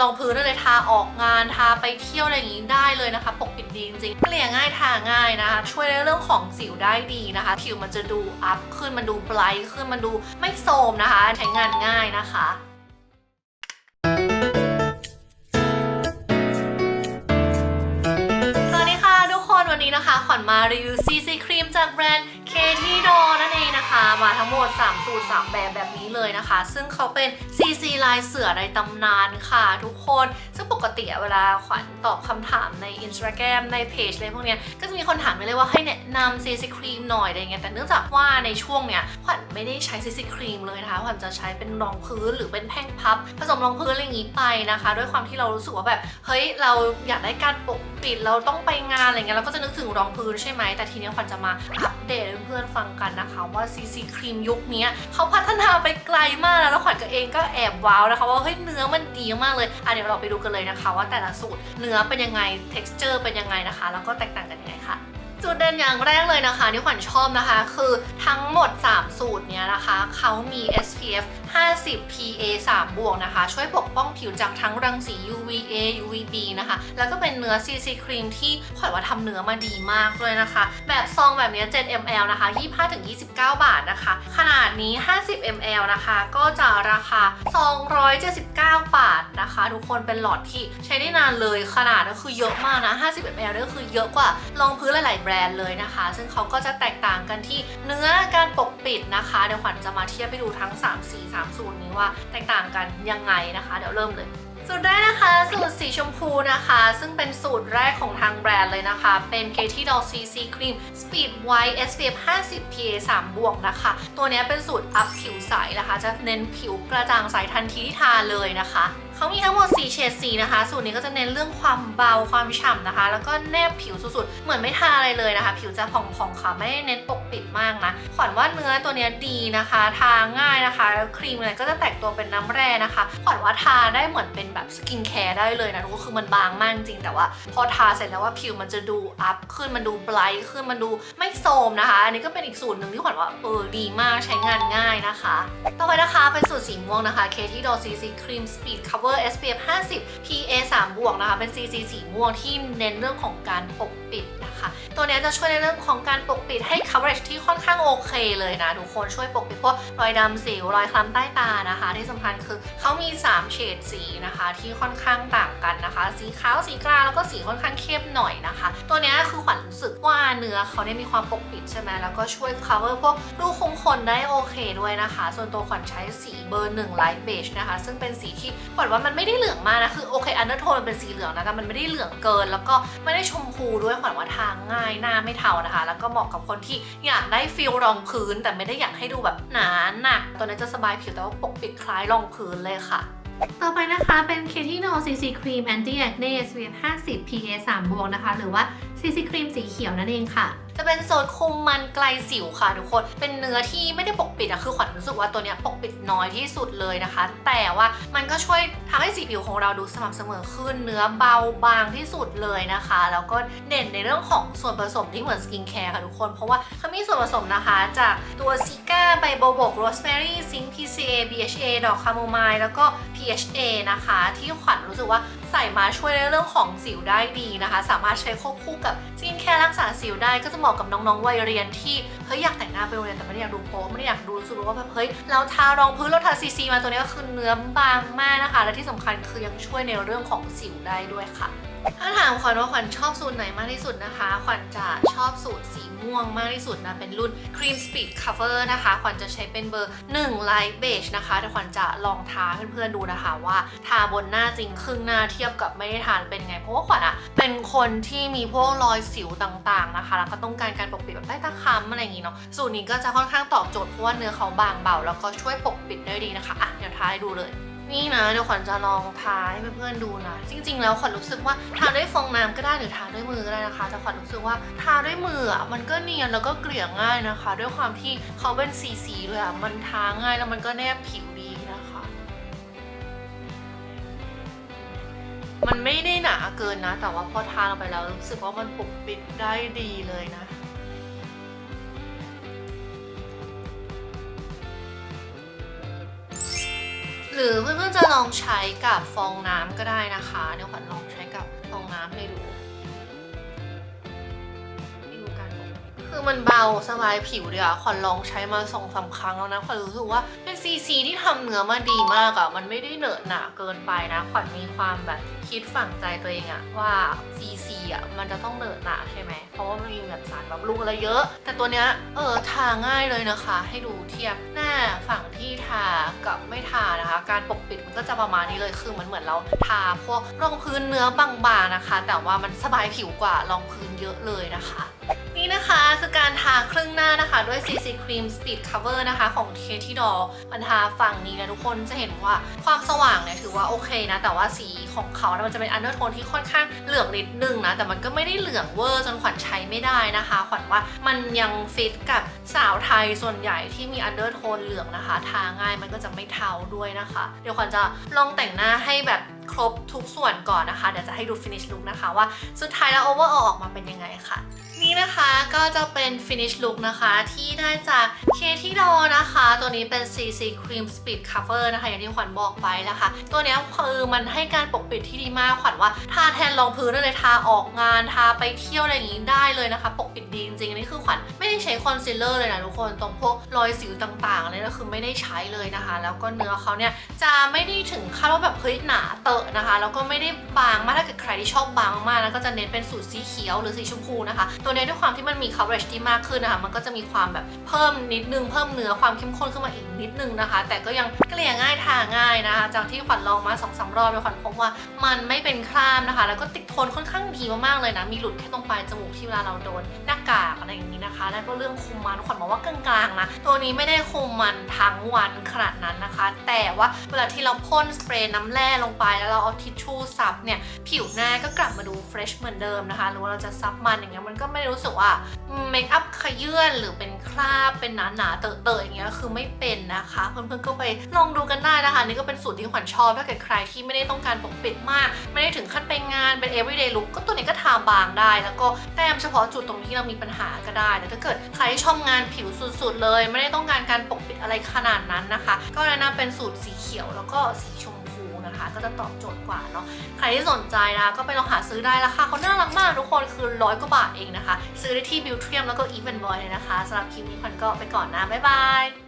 รองพื้นได้เลยทาออกงานทาไปเที่ยวอะไรอย่างนี้ได้เลยนะคะ ปกปิดดีจริงๆเกลี่ยง่ายทาง่ายนะคะ ช่วยในเรื่องของสิวได้ดีนะคะ ผิวมันจะดูอัพขึ้นมันดูไบรท์ขึ้นมันดูไม่โทรมนะคะ ใช้งานง่ายนะคะวัสดีค่ะทุกคนวันนี้นะคะขวัญมารีวิว CC ครีมจากแบรนด์ Katy Doll นั่นเอน มาทั้งหมด 3 สูตร 3 แบบแบบนี้เลยนะคะ ซึ่งเขาเป็น CC ลายเสือในตำนานค่ะทุกคน ซึ่งปกติเวลาขวัญตอบคำถามใน Instagram ในเพจอะไรพวกเนี้ย ก็จะมีคนถามไปเลยว่าให้แนะนำ CC ครีมหน่อยอะไรเงี้ย แต่เนื่องจากว่าในช่วงเนี้ยขวัญไม่ได้ใช้ CC ครีมเลยนะคะขวัญจะใช้เป็นรองพื้นหรือเป็นแท่งพับ ผสมรองพื้นอะไรอย่างนี้ไปนะคะ ด้วยความที่เรารู้สึกว่าแบบเฮ้ยเราอยากได้การปก ปิดเราต้องไปงานอะไรเงี้ยเราก็จะนึกถึงรองพื้นใช่ไหม แต่ทีนี้ขวัญจะมาอัปเดตให้เพื่อนๆฟังกันนะคะว่า CC ครีมยุคนี้เขาพัฒนาไปไกลมากแล้วแล้วขวัญก็เองก็แอบว้าวนะคะว่าเฮ้ยเนื้อมันดีมากเลยอะเดี๋ยวเราไปดูกันเลยนะคะ ว่าแต่ละสูตรเนื้อเป็นยังไง texture เป็นยังไงนะคะ แล้วก็แตกต่างกันยังไงค่ะจุดเด่นอย่างแรกเลยนะคะที่ขวัญชอบนะคะ คือทั้งหมด 3 สูตรเนี้ยนะคะเขามี SPF 50 PA 3 บวกนะคะ ช่วยปกป้องผิวจากทั้งรังสี UVA UVB นะคะ แล้วก็เป็นเนื้อ CC ครีมที่ขวัญว่าทำเนื้อมาดีมากด้วยนะคะ แบบซองแบบนี้ 7 ml นะคะ 25-29 บาทนะคะ ขนาดนี้ 50 ml นะคะ ก็จะราคา 279 9 บาทนะคะ ทุกคนเป็นหลอดที่ใช้ได้นานเลยขนาดก็คือเยอะมากนะ50 ml นี่ก็คือเยอะกว่ารองพื้นหลาย ๆ แบรนด์เลยนะคะ ซึ่งเขาก็จะแตกต่างกันที่เนื้อการปกปิดนะคะ เดี๋ยวขวัญจะมาเทียบให้ดูทั้ง 3 สี 3 สูตรนี้ว่าแตกต่างกันยังไงนะคะ เดี๋ยวเริ่มเลย สูตรแรกนะคะ สูตรสีชมพูนะคะ ซึ่งเป็นสูตรแรกของทางแบรนด์เลยนะคะ เป็น Katy Doll CC Cream Speed White SPF 50 PA 3บวกนะคะ ตัวนี้เป็นสูตรอัพผิวใสนะคะ จะเน้นผิวกระจ่างใสทันทีที่ทาเลยนะคะ เขามีทั้งหมด 4 เฉดสีนะคะ สูตรนี้ก็จะเน้นเรื่องความเบาความฉ่ำนะคะ แล้วก็แนบผิวสุดๆ เหมือนไม่ทาอะไรเลยนะคะ ผิวจะผ่องๆค่ะ ไม่ได้เน้นปกปิดมากนะ ขวัญว่าเนื้อตัวนี้ดีนะคะ ทาง่ายนะคะ แล้วครีมอะไรก็จะแตกตัวเป็นน้ำแร่นะคะ ขวัญว่าทาได้เหมือนเป็นแบบสกินแคร์ได้เลยนะทุกคนคือมันบางมากจริง แต่ว่า พอทาเสร็จแล้วว่าผิวมันจะดูอัพขึ้น มันดูไบรท์ขึ้น มันดูไม่โทรมนะคะ อันนี้ก็เป็นอีกสูตรหนึ่งที่ขวัญว่าเออดีมาก ใช้งานง่ายนะคะ ต่อไปนะคะเป็นสูตรสีม่วงนะคะ Katy Doll CC Cream Speed Cover SPF 50 PA 3บวกนะคะ เป็น CC สีม่วงที่เน้นเรื่องของการปกปิดนะคะ ตัวนี้จะช่วยในเรื่องของการปกปิดให้ coverage ที่ค่อนข้างโอเคเลยนะ ทุกคนช่วยปกปิดพวกรอยดำสิวรอยคล้ำใต้ตานะคะ ที่สำคัญคือเขามี 3 เฉดสีนะคะที่ค่อนข้างต่างกันนะคะ สีขาวสีกลางแล้วก็สีค่อนข้างเข้มหน่อยนะคะ ตัวนี้คือขวัญรู้สึกว่าเนื้อเขาเนี่ยมีความปกปิดใช่ไหมแล้วก็ช่วย cover พวกรูขุมขนได้โอเคด้วยนะคะ ส่วนตัวขวัญใช้สีเบอร์หนึ่งไลท์เบจนะคะ ซึ่งเป็นสีที่ขวัญว่ามันไม่ได้เหลืองมากนะ คือโอเคอันเดอร์โทนมันเป็นสีเหลืองนะแต่มันไม่ได้เหลืองเกิน แล้วก็ไม่ได้ชมพูด้วยขวัญว่าทางง่ายหน้าไม่เทานะคะ แล้วก็เหมาะกับคนที่อยากได้ฟิลรองพื้น แต่ไม่ได้อยากให้ดูแบบหนาหนักตัวนี้จะสบายผิวแต่ว่าปกปิดคล้ายรองพื้นเลยค่ะต่อไปนะคะเป็น Katy Doll CC Cream Anti Acne SPF 50 PA 3บวกนะคะ หรือว่า CC Cream สีเขียวนั่นเองค่ะ จะเป็นโซนคุมมันไกลสิวค่ะทุกคน เป็นเนื้อที่ไม่ได้ปกปิดอะคือขวัญรู้สึกว่าตัวเนี้ยปกปิดน้อยที่สุดเลยนะคะ แต่ว่ามันก็ช่วยทำให้สีผิวของเราดูสม่ำเสมอขึ้น เนื้อเบาบางที่สุดเลยนะคะ แล้วก็เด่นในเรื่องของส่วนผสมที่เหมือนสกินแคร์ค่ะทุกคน เพราะว่าเขามีส่วนผสมนะคะจากตัวซิก้าใบโบบกโรสแมรี่ซิงค์ PCA BHA ดอกคาโมไมล์แล้วก็ PHA นะคะ ที่ขวัญรู้สึกว่า ส่มาช่วยในเรื่องของสิวได้ดีนะคะ สามารถใช้ควบคู่กับสกินแคร์รักษาสิวได้ก็จะเหมาะกับน้องๆวัยเรียนที่เฮ้ยอยากแต่งหน้าไปโรงเรียนแต่ไม่ได้อยากดูโป๊ไม่ได้อยากดูรู้สึกว่าแบบเฮ้ยเราทารองพื้นเราทาซีซีมาตัวนี้ก็คือเนื้อบางมากนะคะ และที่สำคัญคือยังช่วยในเรื่องของสิวได้ด้วยค่ะ ถ้าถามขวัญว่าขวัญชอบสูตรไหนมากที่สุดนะคะ ขวัญจะชอบสูตรสีม่วงมากที่สุดนะ เป็นรุ่น Cream Speed Cover นะคะ ขวัญจะใช้เป็นเบอร์1 Light Beige นะคะแต่ขวัญจะลองทาเพื่อนๆดูนะคะว่าทาบนหน้าจริงครึ่งหน้าเทียบกับไม่ได้ทานเป็นไง เพราะว่าขวัญอะเป็นคนที่มีพวกรอยสิวต่างๆนะคะ แล้วก็ต้องการการปกปิดแบบใต้ตาค้ำอะไรอย่างงี้เนาะ สูตรนี้ก็จะค่อนข้างตอบโจทย์เพราะว่าเนื้อเขาบางเบาแล้วก็ช่วยปกปิดได้ดีนะคะอะเดี๋ยวทาให้ดูเลย นี่นะเดี๋ยวขวัญจะลองทาให้เพื่อนๆดูนะ จริง ๆ แล้วขวัญรู้สึกว่าทาด้วยฟองน้ำก็ได้หรือทาด้วยมือก็ได้นะคะ แต่ขวัญรู้สึกว่าทาด้วยมืออะมันก็เนียนแล้วก็เกลี่ยง่ายนะคะ ด้วยความที่เขาเป็นสีสีๆด้วยอะมันทาง่ายแล้วมันก็แนบผิวดีนะคะ มันไม่ได้หนาเกินนะ แต่ว่าพอทาลงไปแล้วรู้สึกว่ามันปกปิดได้ดีเลยนะ หรือเพื่อนๆจะลองใช้กับฟองน้ำก็ได้นะคะเดี๋ยวขวัญลองใช้กับฟองน้ำให้ดูให้ดูคือมันเบาสบายผิวดีอะขวัญลองใช้มาสองสามครั้งแล้วนะขวัญรู้สึกว่าเป็น ซีซีที่ทำเนื้อมาดีมากอะมันไม่ได้เหนอะหนาเกินไปนะ ขวัญมีความแบบคิดฝังใจตัวเองอะว่าซีซีอะมันจะต้องเหนอะหนาใช่ไหม เพราะว่ามันมีแบบสารแบำรุงอะไรเยอะ แต่ตัวเนี้ยเออทาง่ายเลยนะคะ ให้ดูเทียบหน้าฝั่งที่ทากับไม่ทานะคะ การปกปิดมันก็จะประมาณนี้เลยคือมันเหมือนเราทาพวกรองพื้นเนื้อบางๆนะคะ แต่ว่ามันสบายผิวกว่ารองพื้นเยอะเลยนะคะนี่นะคะคือการทาครึ่งหน้านะคะด้วย CC Cream Speed Cover นะคะของ k t ดอมันทาฝั่งนี้นะทุกคนจะเห็นว่าความสว่างเนี่ยถือว่าโอเคนะ แต่ว่าสีของเขานะมันจะเป็นอันเดอร์โทนที่ค่อนข้างเหลืองนิดนึงนะ แต่มันก็ไม่ได้เหลืองเวอร์จนขวัญใช้ไม่ได้นะคะ ขวัญว่ามันยังฟิตกับสาวไทยส่วนใหญ่ที่มีอันเดอร์โทนเหลืองนะคะ ทาง่ายมันก็จะไม่เทาด้วยนะคะ เดี๋ยวขวัญจะลองแต่งหน้าให้แบบ รบทุกส่วนก่อนนะคะ เดี๋ยวจะให้ดู finish look นะคะว่าสุดท้ายแล้ว overall ออกมาเป็นยังไงค่ะ นี่นะคะก็จะเป็น finish look นะคะที่ได้จาก k t ดอนะคะ ตัวนี้เป็น CC Cream Speed Cover นะคะ อย่างที่ขวัญบอกไปแล้วค่ะตัวนี้คือมันให้การปกปิดที่ดีมากขวัญว่าทาแทนรองพื้นได้เลยทาออกงานทาไปเที่ยวอะไรอย่างนี้ได้เลยนะคะ ปกปิดดีจริงๆอันนี้คือขวัญไม่ได้ใช้คอนซีลเลอร์เลยนะทุกคนตรงพวกรอยสิวต่างๆเลยนะคือไม่ได้ใช้เลยนะคะ แล้วก็เนื้อเขาเนี่ยจะไม่ได้ถึงขั้นว่าแบบเฮ้ยหนาเตอะนะคะ แล้วก็ไม่ได้บางมากถ้าเกิดใครที่ชอบบางมากนะก็จะเน้นเป็นสูตรสีเขียวหรือสีชมพูนะคะ ตัวนี้ด้วยความที่มันมี coverage ที่มากขึ้นนะคะมันก็จะมีความแบบเพิ่มนิดนึงเพิ่มเนื้อความเข้มข้นขึ้นมาอีกนิดนึงนะคะ แต่ก็ยังเกลี่ยง่ายทาง่ายนะคะ จากที่ขวัญลองมาสองสามรอบแล้วขวัญพบว่ามันไม่เป็นคราบนะคะ แล้วก็ติดทนค่อนข้างดีมากๆเลยนะ มีหลุดแค่ตรงปลายจมูกที่เวลาเราโดนหน้ากากอะไรอย่างนี้นะคะ แล้วก็เรื่องคุมมันขวัญบอกว่ากลางๆนะตัวนี้ไม่ได้คุมมันทั้งวันขนาดนั้นนะคะ แต่ว่าเวลาที่เราพ่นสเปรย์น้ำแร่ลงไปแล้วเราเอาทิชชู่ซับเนี่ยผิวหน้าก็กลับมาดูเฟรชเหมือนเดิมนะคะหรือว่าเราจะซับมันอย่างเงี้ยมันก็ไม่รู้สึกว่าเมคอัพขยื่นหรือเป็นคราบเป็นหนาๆเตอะๆอย่างเงี้ยคือไม่เป็นนะคะ เพื่อนๆก็ไปลองดูกันได้นะคะนี่ก็เป็นสูตรที่ขวัญชอบถ้าเกิดใครที่ไม่ได้ต้องการปกปิดมาก ไม่ได้ถึงขั้นไปงานเป็น everyday look ก็ตัวนี้ก็ทาบางได้ แล้วก็แต้มเฉพาะจุดตรงที่เรามีปัญหาก็ได้แต่ถ้าเกิดใครที่ชอบงานผิวสุดๆเลย ไม่ได้ต้องการการปกปิดอะไรขนาดนั้นนะคะ ก็แนะนำเป็นสูตรสีเขียวแล้วก็สีชม นะคะ ก็จะตอบโจทย์กว่าเนาะใครที่สนใจนะก็ไปลองหาซื้อได้ราคาเขาน่ารักมากทุกคนคือร้อยกว่าบาทเองนะคะ ซื้อได้ที่บิวเทียมแล้วก็อีเวนต์บอยเลยนะคะสำหรับคลิปนี้พันก็ไปก่อนนะบ๊ายบาย